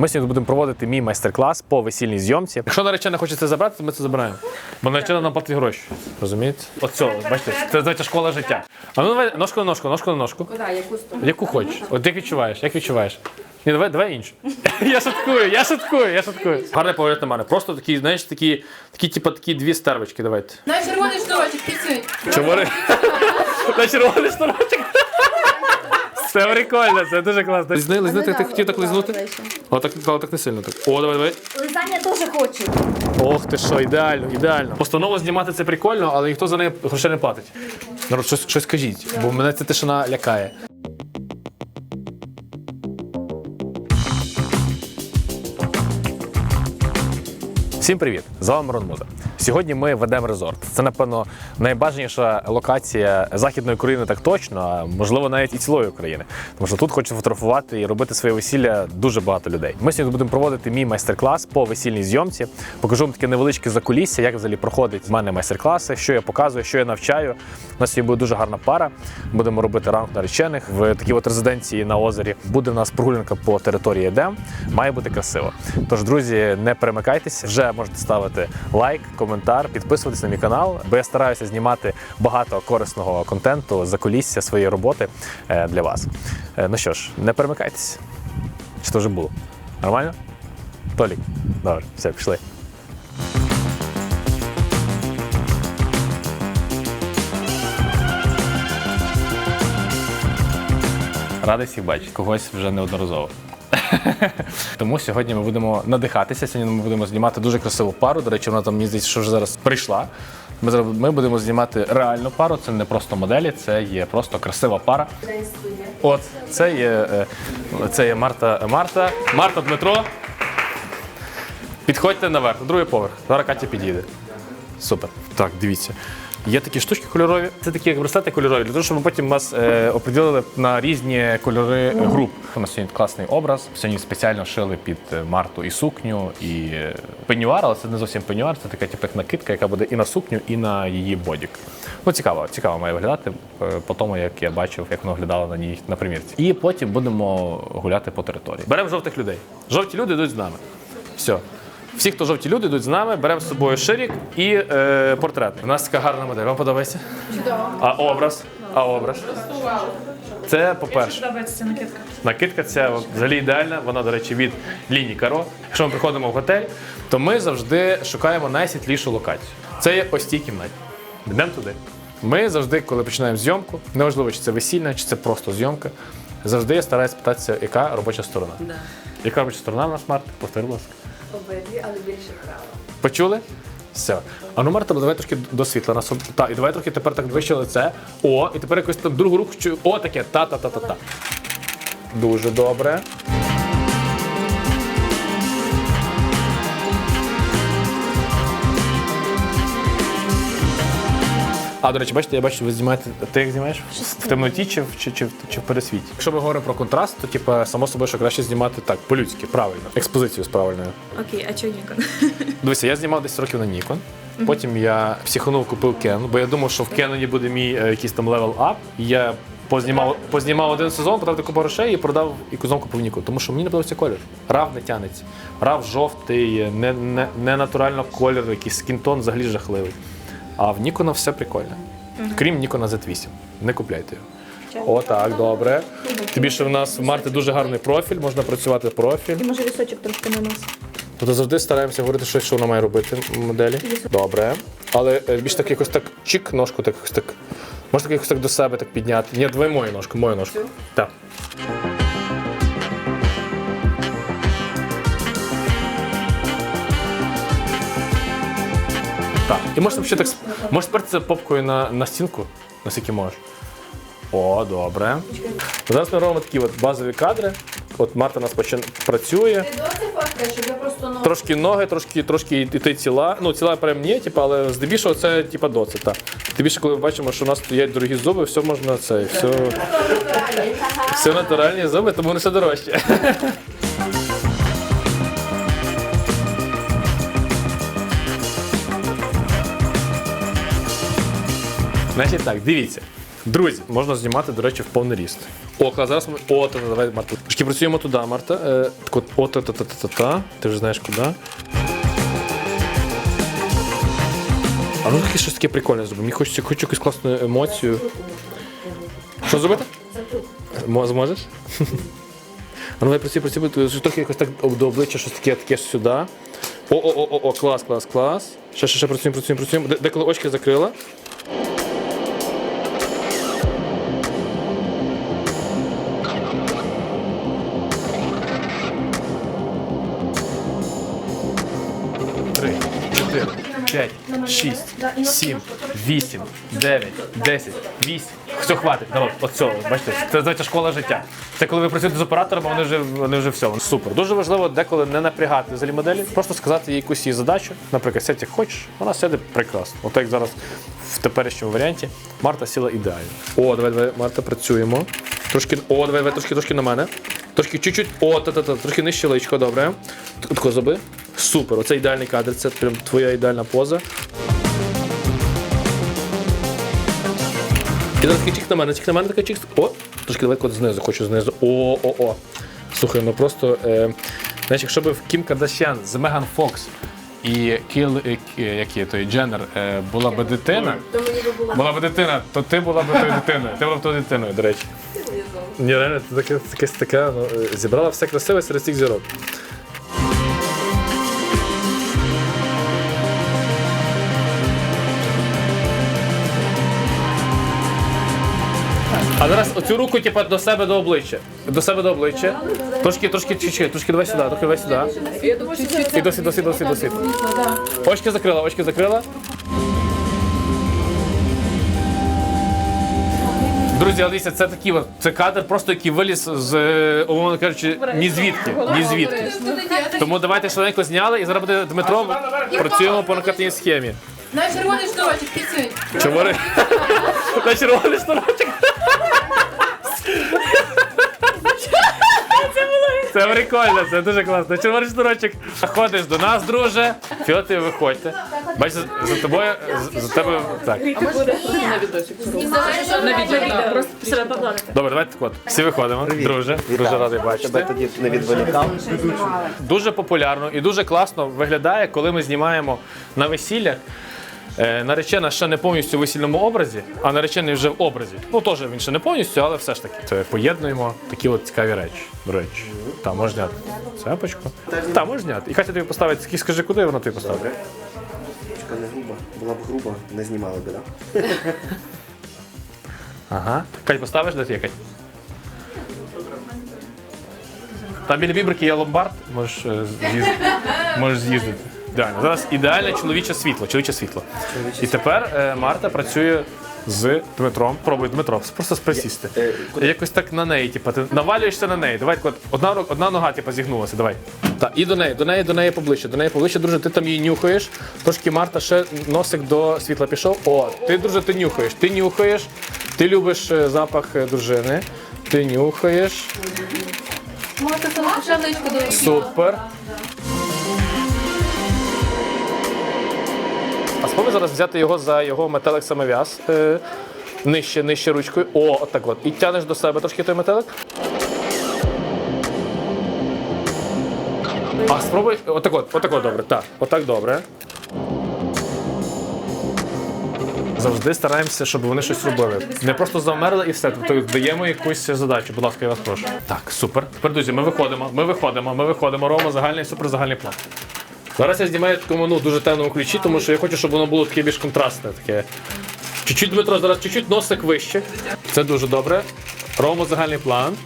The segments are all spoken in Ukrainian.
Ми сьогодні будемо проводити мій майстер-клас по весільній зйомці. Якщо наречена хоче це забрати, то ми це забираємо. Бо наречена нам платить гроші. Розумієте? От цього, бачите, це називається школа життя. А ну давай ножку на ножку, ножку на ножку. Куди? Яку сторону? Яку хочеш. От як відчуваєш, як відчуваєш? Ні, давай, давай іншу. Я шуткую, я шуткую, я шуткую. Гарний погляд на мене. Просто такі, знаєш, такі, такі, типу, такі дві стервочки, давайте. На червоний шнурочок підсунь. Чомори? На червоний шнурочок. Це прикольно, це дуже класно. Лизни, лизни, ти, ти хотів так лизнути? Отак, так не сильно так. О, давай, давай. Лизання теж хочу. Ох ти що, ідеально, ідеально. Постанову знімати це прикольно, але ніхто за неї грошей не платить. Народ, щось, щось кажіть, бо мене ця тишина лякає. Всім привіт! З вами Муза. Сьогодні ми ведемо резорт. Це, напевно, найбажаніша локація західної України так точно, а можливо навіть і цілої України. Тому що тут хочуть фотографувати і робити своє весілля дуже багато людей. Ми сьогодні будемо проводити мій майстер-клас по весільній зйомці. Покажу вам таке невеличке закулісся, як взагалі проходить в мене майстер-класи, що я показую, що я навчаю. У нас сьогодні буде дуже гарна пара. Будемо робити ранг наречених в такій от резиденції на озері. Буде в нас прогулянка по території Едем. Має бути красиво. Тож, друзі, не перемикайтеся. Вже можете ставити лайк, коментар, підписуватись на мій канал, бо я стараюся знімати багато корисного контенту за кулісся своєї роботи е, для вас. Е, Ну що ж, не перемикайтеся. Чи то вже було? Нормально? Толік? Добре, все, пішли. Радий всіх бачити, когось вже неодноразово. Тому сьогодні ми будемо надихатися. Сьогодні ми будемо знімати дуже красиву пару. До речі, вона там мені здається, що вже зараз прийшла. Ми будемо знімати реальну пару. Це не просто моделі, це є просто красива пара. От це є, е, це є Марта Марта. Марта Дмитро. Підходьте наверх, на другий поверх. Зараз Катя підійде. Супер. Так, дивіться. Є такі штучки кольорові. Це такі як браслети кольорові, для того, щоб ми потім нас е, оприділили на різні кольори груп. У нас сьогодні класний образ. Сьогодні спеціально шили під е, Марту і сукню, і е, пенюар, але це не зовсім пенюар, це така типу, як накидка, яка буде і на сукню, і на її бодік. Ну, цікаво, цікаво має виглядати е, по тому, як я бачив, як воно виглядало на ній на примірці. І потім будемо гуляти по території. Беремо жовтих людей. Жовті люди йдуть з нами. Все. Всі, хто жовті люди, йдуть з нами, беремо з собою ширік і е, портрет. У нас така гарна модель. Вам подобається? Чудово. А образ? А образ? Це по-перше. Подобається накидка. Накидка ця взагалі ідеальна. Вона, до речі, від лінії Каро. Якщо ми приходимо в готель, то ми завжди шукаємо найсвітлішу локацію. Це є ось ті кімнаті. Йдемо туди. Ми завжди, коли починаємо зйомку, неважливо, чи це весільна, чи це просто зйомка, завжди я стараюся питатися, яка робоча сторона. Да. Яка робоча сторона в нас, Марта? Повтори, будь ласка. Обидві, але більше права. Почули? Все. А ну Марта, давай трошки до світла нас. Та, і давай трохи тепер так вище лице. О, і тепер якось там другу руку. чую. О, таке. Та-та-та-та-та. Дуже добре. А, до речі, бачите, я бачу, ви знімаєте. Ти як знімаєш? В темноті чи в, чи, чи, в- чи в пересвіті? Якщо ми говоримо про контраст, то типу, само собою, що краще знімати так, по-людськи, правильно. Експозицію з правильною. Окей, а чого Нікон? Дивися, я знімав 10 років на Nikon. Потім я психанув, купив Canon, бо я думав, що в Canon буде мій е, якийсь там левел ап. І Я познімав, познімав один сезон, потратив купу грошей і продав і кузом купив Nikon. Тому що мені не подобається колір. Рав не тянеться. Рав жовтий, не, не, не натурально колір, якийсь скінтон взагалі жахливий. А в Нікона все прикольне. Крім Нікона Z8. Не купляйте його. О, так, добре. Тобі ще в нас в Марти дуже гарний профіль, можна працювати профіль. І може вісочок трошки на нос. Тобто завжди стараємося говорити щось, що вона має робити моделі. Добре. Але е, більш так якось так чик, ножку так якось так. Можна так якось так до себе так підняти. Ні, давай мою ножку, мою ножку. Так. Так. І можеш ще так. Можеш сперти попкою на, на стінку, наскільки можеш. О, добре. Зараз ми робимо такі от базові кадри. От Марта у нас почин... працює. Трошки ноги, трошки, трошки і ти ціла. Ну, ціла прям ні, типу, але здебільшого це типа. Так. Тим більше, коли ми бачимо, що у нас стоять дорогі зуби, все можна це, все, все натуральні зуби, тому вони все дорожче. Значить так, дивіться. Друзі, можна знімати, до речі, в повний ріст. О, клас, зараз ми. О, та, та, давай, Марта. Трошки працюємо туди, Марта. Е, так от, о, та, та, та, та, та. Ти вже знаєш куди. А ну таке щось таке прикольне зробимо. Мені хочеться хочу якусь класну емоцію. Що зробити? Мо- Зможеш? А ну давай працюй, працюй, працюй. трохи якось так до обличчя, щось таке, таке сюди. О, о, о, о, о, клас, клас, клас. Ще, ще, ще працюємо, працюємо, працюємо. Де- Деколи очки закрила. 6, 7, 8, 9, 10, 8. Все, хватить. Народ, от цього. Бачите, це називається школа життя. Це коли ви працюєте з операторами, вони вже вони вже все. Супер. Дуже важливо деколи не напрягати взагалі моделі, просто сказати їй якусь її задачу. Наприклад, сядь як хочеш, вона сяде прекрасно. От як зараз в теперішньому варіанті. Марта сіла ідеально. О, давай, давай, Марта, працюємо. Трошки, о, давай, давай, трошки, трошки на мене. Трошки чуть-чуть. О, та-та-та, трошки нижче личко, добре. Тако зуби. Супер, оце ідеальний кадр, це прям твоя ідеальна поза. І зараз чик на мене, чик на мене, такий чик. О, трошки далеко знизу, хочу знизу. О, о, о. Слухай, ну просто. Е, знаєш, якщо б в Кім Кардашян з Меган Фокс і Кіл, е, як є той Дженнер е, була б дитина, То мені би була. була б дитина, то ти була б тою дитиною. Ти була б тою дитиною, до речі. Ні, реально, це таке, таке, таке ну, е, зібрала все красиве серед цих зірок. А зараз оцю руку, типу, до себе до обличчя. До себе до обличчя. Трошки, трошки, чуть-чуть, трошки давай сюди, трохи давай сюди. І досі, досі, досі, досі. Очки закрила, очки закрила. Друзі, але це такий от, це кадр, просто який виліз з, е, умовно кажучи, ні звідки. Ні звідки. Тому давайте швиденько зняли і зараз буде Дмитро. Працюємо по накатній схемі. На червоний шнурочок підсунь. Чому? На червоний шнурочок. Це прикольно, це дуже класно. Червоний шнурочок. Ходиш до нас, друже. Фіоти, виходьте. Бачиш, за- тобою, за- за тебе так. Просто себе погладити. Добре, давайте так от. Всі виходимо. Друже, дуже радий бачити. тоді не відволікав. Дуже популярно і дуже класно виглядає, коли ми знімаємо на весіллях. Е, Наречена ще не повністю у весільному образі, а наречений вже в образі. Ну теж він ще не повністю, але все ж таки. Це поєднуємо такі от цікаві речі. До речі, там можна зняти цепочку. Так, можна. І Катя тобі поставить, скажи, куди вона тобі поставить. Чекай, не грубо. Була б грубо, не знімали би, так? Ага. Кать, поставиш де ти Кать? Там біля вібрики є ломбард, можеш е, з'їздити. Можеш з'їздити. Ідеально. Зараз ідеальне чоловіче світло. Чоловіче світло. І тепер е, Марта працює з Дмитром. Пробуй, Дмитро, просто присісти. Е, Якось так на неї, типу, ти навалюєшся на неї. Давай, от, одна, ру- одна нога типу, зігнулася, давай. Так, і до неї, до неї, до неї поближче, до неї поближче, друже, ти там її нюхаєш. Трошки Марта ще носик до світла пішов. О, ти, друже, ти нюхаєш. Ти нюхаєш, ти любиш е, запах е, дружини. Ти нюхаєш. Можете саме почерничку до Супер. Спробуй зараз взяти його за його метелик самов'яз. Е, нижче, нижче ручкою. О, отак от. І тянеш до себе трошки той метелик. А спробуй. Отак от, отак от добре. Так, отак добре. Завжди стараємося, щоб вони щось робили. Не просто завмерли і все. Тобто даємо якусь задачу. Будь ласка, я вас прошу. Так, супер. Тепер, друзі, ми виходимо, ми виходимо, ми виходимо. Рома, загальний, супер загальний план. Зараз я знімаю в такому ну, дуже темному ключі, тому що я хочу, щоб воно було таке більш контрастне. Таке. Чуть-чуть, Дмитро, зараз чуть-чуть носик вище. Це дуже добре. Рома, загальний план.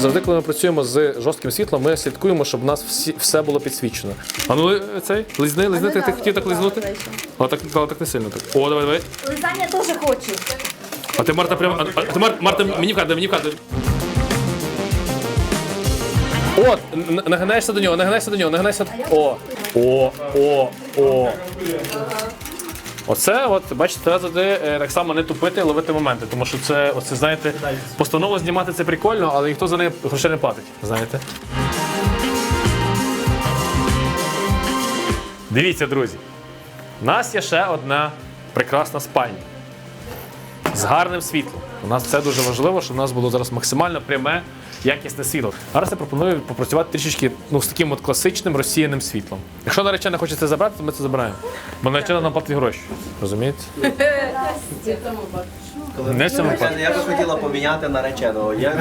Завжди, коли ми працюємо з жорстким світлом, ми слідкуємо, щоб у нас всі, все було підсвічено. А ну цей, лизни, лизни, ти, ти хотів так лизнути? О, так, о, так не сильно так. О, давай, давай. Лизання теж хочу. А ти Марта прямо. А, а ти Мар, Марта, мені в мені в кадр. От, н- нагинаєшся до нього, нагинаєшся до нього, нагинаєшся. О, о, о, о. Оце, от, бачите, треба завжди е, так само не тупити і ловити моменти, тому що це, оце, знаєте, постанову знімати це прикольно, але ніхто за неї грошей не платить, знаєте. Дивіться, друзі. У нас є ще одна прекрасна спальня. З гарним світлом. У нас це дуже важливо, щоб у нас було зараз максимально пряме, якісне світло. Зараз я пропоную попрацювати трішечки ну, з таким от класичним розсіяним світлом. Якщо наречена хоче це забрати, то ми це забираємо. Бо наречена нам платить гроші. Розумієте? Не. Я би хотіла поміняти нареченого. Є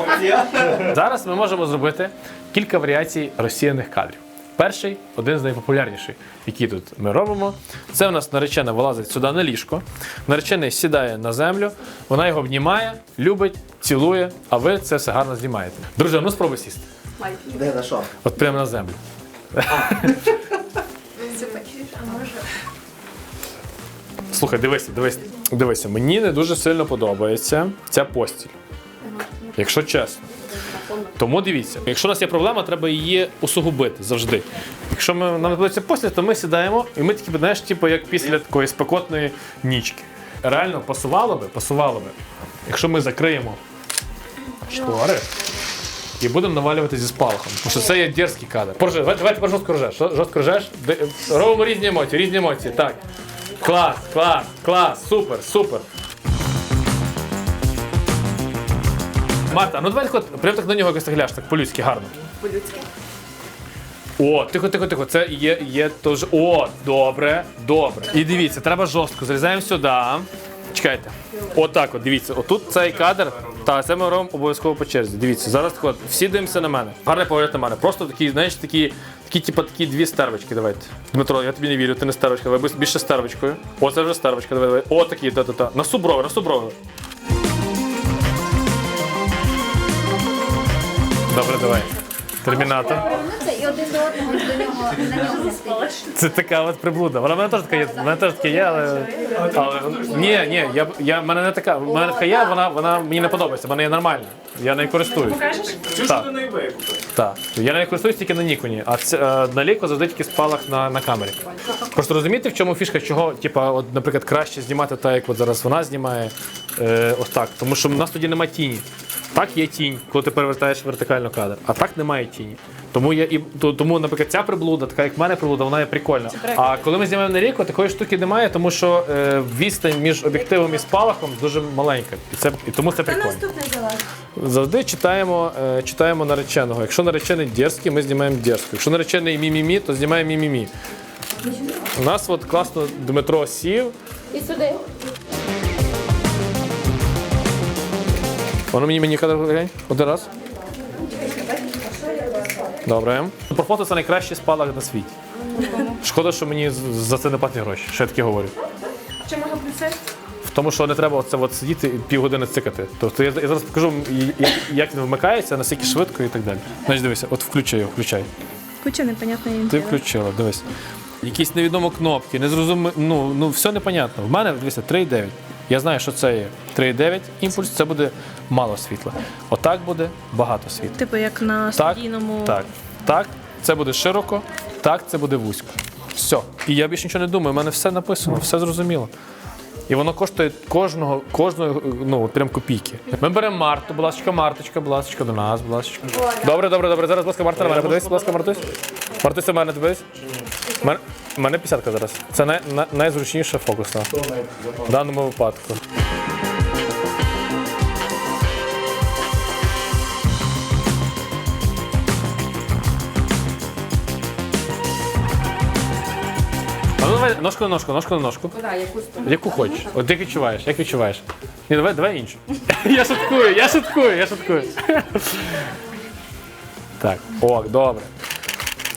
опція. Зараз ми можемо зробити кілька варіацій розсіяних кадрів. Перший, один з найпопулярніших, який тут ми робимо. Це у нас наречена вилазить сюди на ліжко. Наречений сідає на землю, вона його обнімає, любить, цілує, а ви це все гарно знімаєте. Друже, ну спробуй сісти. Де на що? От прямо на землю. Слухай, дивися, дивись, дивися. Мені не дуже сильно подобається ця постіль. Якщо чесно. Тому дивіться, якщо у нас є проблема, треба її усугубити завжди. Якщо ми, нам подобається постіль, то ми сідаємо, і ми такі, знаєш, типу, як після такої спекотної нічки. Реально пасувало би, пасувало би, якщо ми закриємо штори і будемо навалювати зі спалахом. Тому що це є дерзкий кадр. Порже, давай, давай тепер жорстко ржеш. Жорстко ржеш. Робимо різні емоції, різні емоції. Так. Клас, клас, клас, супер, супер. Марта, ну давай от, прям так на нього якось так гляш, так по-людськи, гарно. По-людськи. О, тихо, тихо, тихо. Це є, є теж. О, добре, добре. І дивіться, треба жорстко. Залізаємо сюди. Чекайте. Отак, от, дивіться, отут цей кадр. Та це ми робимо обов'язково по черзі. Дивіться, зараз так от, всі дивимося на мене. Гарний погляд на мене. Просто такі, знаєш, такі, такі, типу, такі дві стервочки. Давайте. Дмитро, я тобі не вірю, ти не стервочка, давай більше стервочкою. О, це вже стервочка, давай, давай. О, такі, та-та-та. На суброви, на суброви. Добре, давай. Термінатор. і один до одного до нього на нього застиг. Це така от приблуда. Вона в мене теж така є. в мене теж таке є, але. але ні, ні, я, я, в мене не така. В мене така є, вона, вона мені не подобається, в мене є нормальна. Я нею користуюсь. Покажеш? Так. Так. Я нею користуюсь тільки на Ніконі, а е, на ліку завжди тільки спалах на, на камері. Просто розумієте, в чому фішка, чого, типа, от, наприклад, краще знімати так, як от зараз вона знімає. Е, ось так. Тому що в нас тоді немає тіні. Так є тінь, коли ти перевертаєш вертикально кадр, а так немає тіні. Тому я і тому, наприклад, ця приблуда, така як в мене приблуда, вона є прикольна. А коли ми знімаємо на ріку, такої штуки немає, тому що е, відстань між об'єктивом і спалахом дуже маленька. І це і тому це прикольно. Завжди читаємо, е, читаємо нареченого. Якщо наречений дерзкий, ми знімаємо дерзкий. Якщо наречений мімімі, то знімаємо мімімі. У нас от класно Дмитро сів. І сюди. Воно мені мені кадр глянь. Один раз. Добре. Про фото це найкращий спалах на світі. Шкода, що мені за це не платять гроші. Що я таке говорю. Чому плюси? В тому, що не треба оце от сидіти і півгодини цикати. Тобто я, я зараз покажу, як він вмикається, наскільки швидко і так далі. Значить, дивися, от включай його, включай. Куча непонятної Ти включила, дивись. Якісь невідомі кнопки, незрозумі... ну, ну все непонятно. В мене дивися 3,9. Я знаю, що це є 3,9 імпульс, це буде мало світла. Отак буде багато світла. Типу як на студійному. так, так, це буде широко, так, це буде вузько. Все. І я більше нічого не думаю, у мене все написано, все зрозуміло. І воно коштує кожного, кожного, ну, от прям копійки. Ми беремо Марту, будь ласка, Марточка, будь ласка, до нас, будь ласка. Добре, добре, добре. Зараз, будь ласка, Марта на мене подивись, будь ласка, Мартусь. Мартуся, на мене У мене 50 зараз. Це най, най, найзручніша фокусна. В даному випадку. Давай ножку на ножку, ножку на ножку. Яку хочеш? От як відчуваєш? Як відчуваєш? Ні, давай, давай іншу. я шуткую, я шуткую, я шуткую. так, о, добре.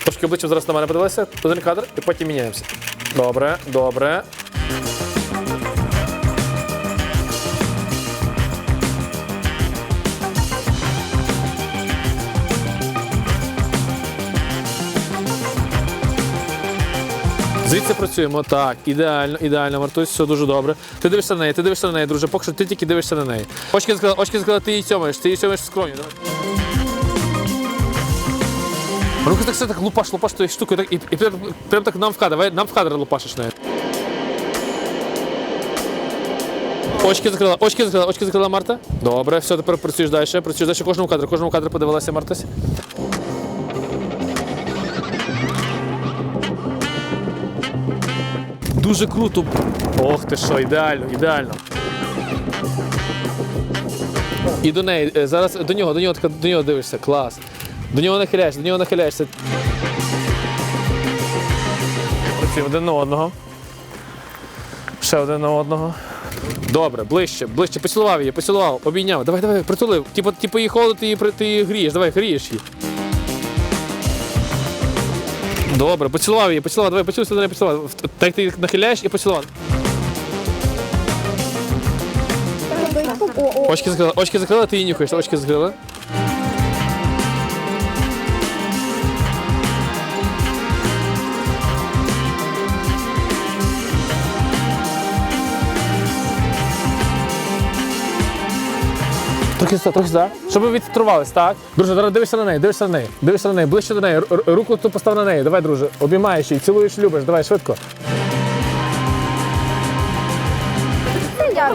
Трошки обличчя зараз на мене подивилися, один кадр, і потім міняємося. Добре, добре. Звідси працюємо. Так, ідеально, ідеально, Мартусь, все дуже добре. Ти дивишся на неї, ти дивишся на неї, друже, поки що ти тільки дивишся на неї. Очки сказала, очки сказала, ти її сьомаєш, ти її сьомаєш в скроню. Давай. Ну так все так лупаш, лупаш тою штукою, так, і, і прям, прям так нам в кадр, нам в кадр лупашиш нею. Очки закрила, очки закрила, очки закрила Марта. Добре, все, тепер працюєш далі, працюєш далі кожному кадру, кожному кадру подивилася Мартась. Дуже круто. Ох ти що, ідеально, ідеально. І до неї, е, зараз до нього, до нього, до нього дивишся, клас. До нього нахиляєшся, до нього нахиляєшся. Працюємо один на одного. Ще один на одного. Добре, ближче, ближче. Поцілував її, поцілував, обійняв. Давай, давай, притулив. Типу, типу її холод, ти її, ти її грієш. Давай, грієш її. Добре, поцілував її, поцілував, давай, поцілуйся неї, поцілував. Так ти нахиляєш і поцілував. Очки закрила, очки закрила, ти її нюхаєш, очки закрила. Трохи за, трохи за. Щоб ви відфільтрувались, так? Друже, зараз дивишся на неї, дивишся на неї, дивишся на неї, ближче до неї. Р- р- руку ту постав на неї. Давай, друже, обіймаєш її, цілуєш, любиш, давай швидко.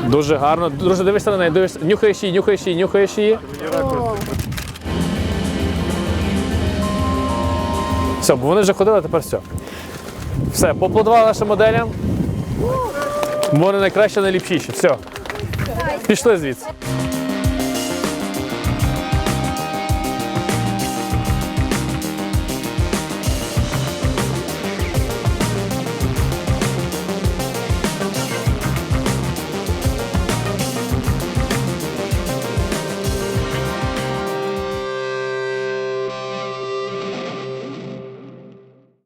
Дуже гарно. Друже, дивишся на неї, дивишся, нюхаєш її, нюхаєш її, нюхаєш її. Все, бо вони вже ходили, тепер все. Все, поаплодували нашим моделям. Вони найкраще, найліпшіші. Все. Пішли звідси.